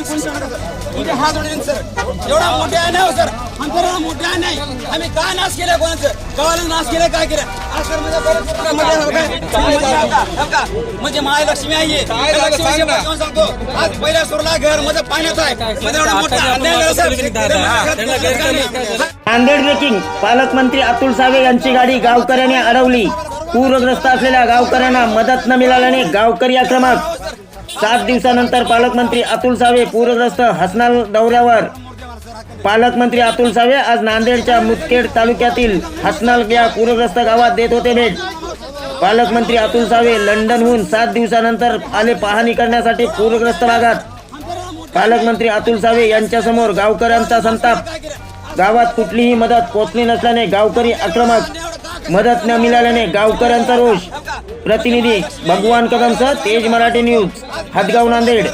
हात सर एवढा मोठ्या नाही हो सर आमच्या मोठ्या नाही आम्ही नाश कोणाचं गावाला नाश काय केलं आज सर म्हणजे म्हणजे महालक्ष्मी आहे सांगतो आज पहिल्या सुरला घर माझं पाण्यात आहे म्हणजे एवढा मोठा अन्याय नांदेड ब्रेकिंग पालकमंत्री अतुल सावे यांची गाडी गावकऱ्याने अडवली. पूरग्रस्त असलेल्या गावकऱ्यांना मदत न मिळाल्याने गावकरी आक्रमक सात दिवसानंतर पालकमंत्री अतुल सावे पूरग्रस्त हसनाल दौऱ्यावर. पालकमंत्री अतुल सावे आज नांदेडच्या मुदखेड तालुक्यातील हसनाल या पूरग्रस्त गावात देत होते भेट. पालकमंत्री अतुल सावे लंडनहून सात दिवसानंतर आले पाहणी करण्यासाठी पूरग्रस्त भागात. पालकमंत्री अतुल सावे यांच्यासमोर गावकऱ्यांचा संताप. गावात कुठलीही मदत पोचली नसल्याने गावकरी आक्रमक मदत न मिळाल्याने गावकऱ्यांचा रोष. प्रतिनिधी भगवान कदमसह तेज मराठी न्यूज हदगाव नांदेड.